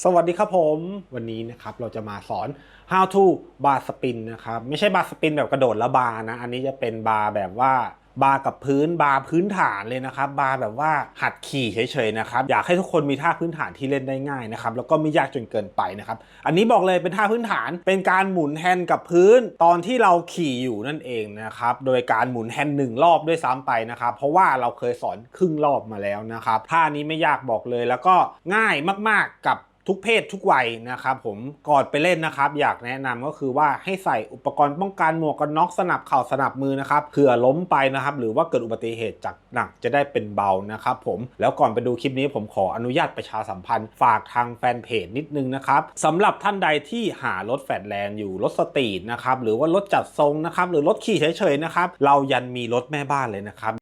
สวัสดีครับผมวันนี้นะครับเราจะมาสอน how to bar spin นะครับไม่ใช่บาร์สปินแบบกระโดดและบานะ อันนี้จะเป็นบาร์แบบว่าบาร์กับพื้นบาร์พื้นฐานเลยนะครับ บาร์แบบว่าหัดขี่เฉยๆนะครับ อยากให้ทุกคนมีท่าพื้นฐานที่เล่นได้ง่ายนะครับ แล้วก็ไม่ยากจนเกินไปนะครับ อันนี้บอกเลยเป็นท่าพื้นฐาน เป็นการหมุนแฮนด์กับพื้น ตอนที่เราขี่อยู่นั่นเองนะครับ โดยการหมุนแฮนด์หนึ่งรอบด้วยซ้ำไปนะครับ เพราะว่าเราเคยสอนครึ่งรอบมาแล้วนะครับ ท่านี้ไม่ยากบอกเลยแล้วก็ง่ายมากๆกับ ทุกเพศทุกวัยนะครับผมก่อนไปเล่นนะครับ อยากแนะนำก็คือว่าให้ใส่อุปกรณ์ป้องกันหมวกกันน็อกสนับเข่าสนับมือนะครับเผื่อล้มไปนะครับ หรือว่าเกิดอุบัติเหตุจากหนักจะได้เป็นเบานะครับผมแล้วก่อนไปดูคลิปนี้ผมขออนุญาตประชาสัมพันธ์ ฝากทางแฟนเพจนิดนึงนะครับสำหรับท่านใดที่หารถแฟดแลนด์อยู่รถสตรีทนะครับหรือว่ารถจัดทรงนะครับหรือรถขี่เฉยๆนะครับเรายันมีรถแม่บ้านเลยนะครับ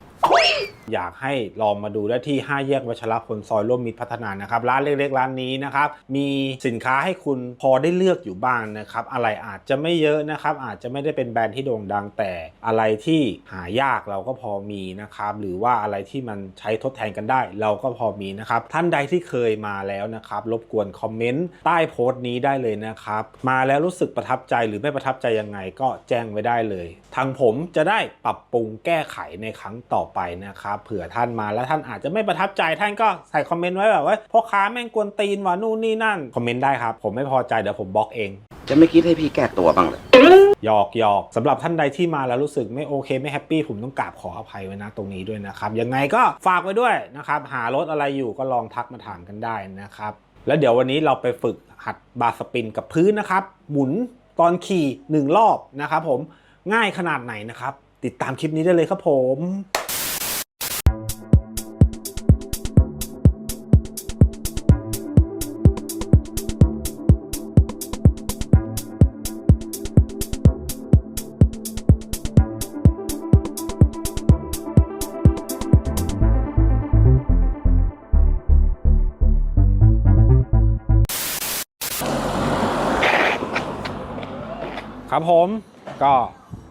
อยากให้ลองมาดูได้ที่ 5 แยกวัชรพลซอยร่วมมิตรพัฒนานะครับ ร้านเล็กๆ ร้านนี้นะครับ มีสินค้าให้คุณพอได้เลือกอยู่บ้างนะครับ อะไรอาจจะไม่เยอะนะครับ อาจจะไม่ได้เป็นแบรนด์ที่โด่งดังแต่อะไรที่หายากเราก็พอมีนะครับ หรือว่าอะไรที่มันใช้ทดแทนกันได้ เราก็พอมีนะครับ ท่านใดที่เคยมาแล้วนะครับ รบกวนคอมเมนต์ใต้โพสต์นี้ได้เลยนะครับ มาแล้วรู้สึกประทับใจหรือไม่ประทับใจยังไงก็แจ้งไว้ได้เลย ทางผมจะได้ปรับปรุงแก้ไขในครั้งต่อไปนะครับเผื่อท่านมาแล้วท่านอาจจะไม่ประทับใจท่านก็ใส่คอมเมนต์ไว้แบบว่าพ่อค้าแม่งกวนตีนว่ะนู่นนี่นั่นคอมเมนต์ได้ครับ ผมไม่พอใจเดี๋ยวผมบล็อกเอง จะไม่คิดให้พี่แก้ตัวบ้างเลยหยอกหยอกสำหรับท่านใดที่มาแล้วรู้สึกไม่โอเคไม่แฮปปี้ผมต้องกราบขออภัยไว้นะตรงนี้ด้วยนะครับยังไงก็ฝากไว้ด้วยนะครับหารถอะไรอยู่ก็ลองทักมาถามกันได้นะครับแล้วเดี๋ยววันนี้เราไปฝึกหัดบาสปินกับพื้นนะครับ หมุนตอนขี่หนึ่งรอบนะครับผมง่ายขนาดไหนนะครับ ติดตามคลิปนี้ได้เลยครับผม ครับผมก็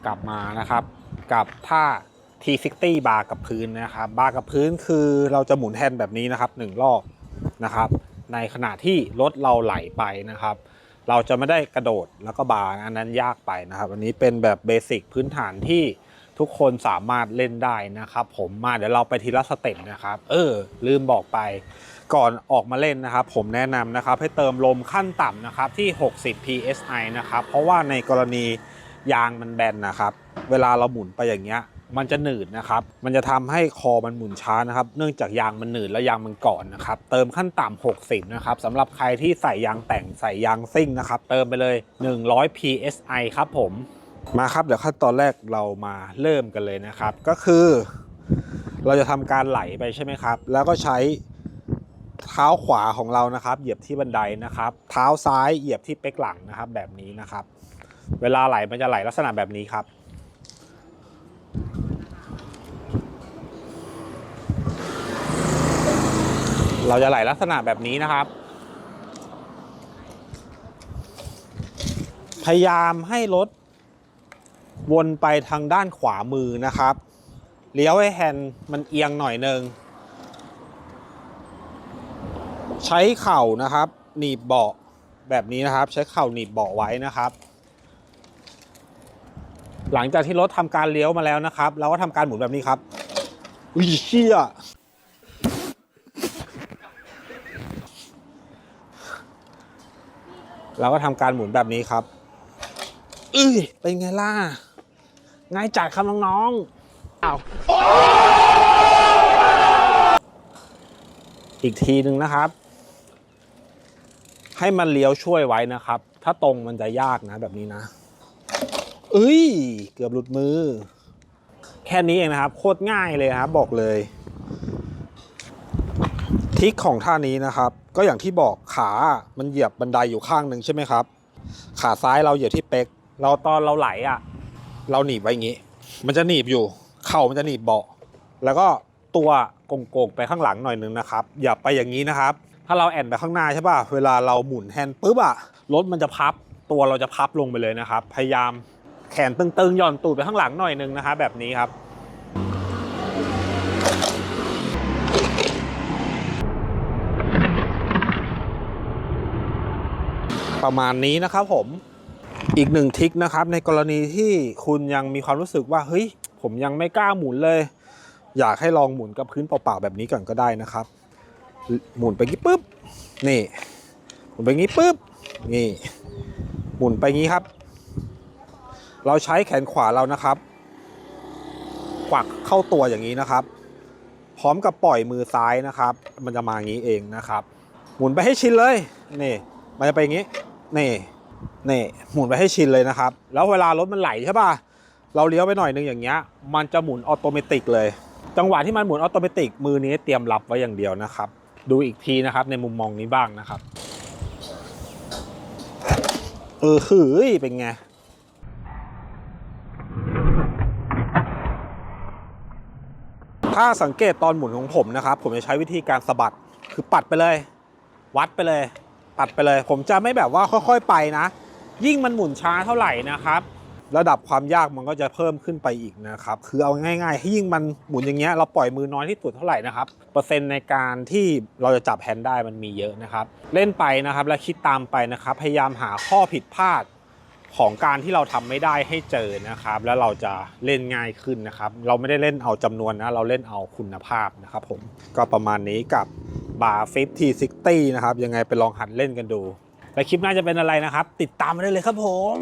กลับมานะครับ กับท่า T60 บาร์กับพื้นนะครับ บาร์กับพื้นคือเราจะหมุนแฮนด์แบบนี้นะครับหนึ่งรอบนะครับ ในขณะที่รถเราไหลไปนะครับ เราจะไม่ได้กระโดดแล้วก็บาร์อันนั้นยากไปนะครับ อันนี้เป็นแบบเบสิกพื้นฐานที่ทุกคนสามารถเล่นได้นะครับ ผมมาเดี๋ยวเราไปทีละสเต็ปนะครับ เออ ลืมบอกไป ก่อนออกมาเล่นนะครับ ผมแนะนำนะครับให้เติมลมขั้นต่ำนะครับที่ 60 psi นะครับ เพราะว่าในกรณียางมันแบนนะครับ เวลาเราหมุนไปอย่างเงี้ยมันจะหนืดนะครับ มันจะทำให้คอมันหมุนช้านะครับ เนื่องจากยางมันหนืดและยางมันก่อนนะครับ เติมขั้นต่ำ60 นะครับสำหรับใครที่ใส่ยางแต่งใส่ยางซิ่งนะครับ เติมไปเลย 100 psi ครับผม มาครับ เดี๋ยวขั้นตอนแรกเรามาเริ่มกันเลยนะครับ ก็คือ เราจะทำการไหลไปใช่ไหมครับ แล้วก็ใช้ เท้าขวาของเรานะครับ เหยียบที่บันไดนะครับ เท้าซ้ายเหยียบที่เป๊กหลังนะครับ แบบนี้นะครับ เวลาไหลมันจะไหลลักษณะแบบนี้ครับ เราจะไหลลักษณะแบบนี้นะครับ พยายามให้รถวนไปทางด้านขวามือนะครับ เลี้ยวให้แฮนด์มันเอียงหน่อยหนึง ใช้เข่านะครับ หนีบเบาะแบบนี้นะครับ ใช้เข่าหนีบเบาะไว้นะครับ หลังจากที่รถทำการเลี้ยวมาแล้วนะครับ เราก็ทำการหมุนแบบนี้ครับอุ้ยเชี่ยเราก็ทำการหมุนแบบนี้ครับเอ้ยเป็นไงล่ะง่ายจัดครับน้องๆอ้าวอีกทีหนึ่งนะครับ ให้มันเลี้ยวช่วยไว้นะครับ ถ้าตรงมันจะยากนะแบบนี้นะเอ้ยเกือบหลุดมือ แค่นี้เองนะครับ โคตรง่ายเลยครับบอกเลยทริคของท่านี้นะครับ ก็อย่างที่บอกขามันเหยียบบันไดอยู่ข้างหนึ่งใช่ไหมครับ ขาซ้ายเราเหยียบที่เป๊กเราตอนเราไหลอะ เราหนีบไว้อย่างนี้ มันจะหนีบอยู่ เข่ามันจะหนีบเบาะ แล้วก็ตัวโก่งๆไปข้างหลังหน่อยนึงนะครับ อย่าไปอย่างนี้นะครับ ถ้าเราแอนไปข้างหน้าใช่ป่ะ เวลาเราหมุนแฮนด์ปุ๊บอะรถมันจะพับ ตัวเราจะพับลงไปเลยนะครับ พยายามแขนตึงๆย่อนตูดไปข้างหลังหน่อยนึงนะครับแบบนี้ครับประมาณนี้นะครับผมอีกหนึ่งทิกนะครับ ในกรณีที่คุณยังมีความรู้สึกว่าเฮ้ยผมยังไม่กล้าหมุนเลย อยากให้ลองหมุนกับพื้นเปล่าๆแบบนี้ก่อนก็ได้นะครับ หมุนไปงี้ปุ๊บนี่หมุนไปงี้ปุ๊บนี่หมุนไปงี้ครับ เราใช้แขนขวาเรานะครับ กวักเข้าตัวอย่างนี้นะครับ พร้อมกับปล่อยมือซ้ายนะครับ มันจะมาอย่างนี้เองนะครับ หมุนไปให้ชินเลยนี่มันจะไปอย่างนี้นี่นี่หมุนไปให้ชินเลยนะครับ แล้วเวลารถมันไหลใช่ป่ะเราเลี้ยวไปหน่อยนึงอย่างเงี้ย มันจะหมุนออโตเมติกเลย จังหวะที่มันหมุนออโตเมติกมือนี้เตรียมรับไว้อย่างเดียวนะครับ ดูอีกทีนะครับ ในมุมมองนี้บ้างนะครับ เออหือเป็นไงถ้าสังเกตตอนหมุนของผมนะครับ ผมจะใช้วิธีการสะบัดคือปัดไปเลย วัดไปเลย ปัดไปเลย ผมจะไม่แบบว่าค่อย ๆ ไปนะ ยิ่งมันหมุนช้าเท่าไหร่นะครับ ระดับความยากมันก็จะเพิ่มขึ้นไปอีกนะครับ คือเอาง่ายๆให้ยิ่งมันหมุนอย่างเงี้ยเราปล่อยมือน้อยที่สุดเท่าไหร่นะครับ เปอร์เซ็นต์ในการที่เราจะจับแฮนด์ได้มันมีเยอะนะครับ เล่นไปนะครับและคิดตามไปนะครับ พยายามหาข้อผิดพลาดของการที่เราทำไม่ได้ให้เจอนะครับ แล้วเราจะเล่นง่ายขึ้นนะครับ เราไม่ได้เล่นเอาจำนวนนะเราเล่นเอาคุณภาพนะครับผมก็ประมาณนี้กับบาร์50 60นะครับยังไงไปลองหัดเล่นกันดู และคลิปหน้าจะเป็นอะไรนะครับ ติดตามมาได้เลยครับผม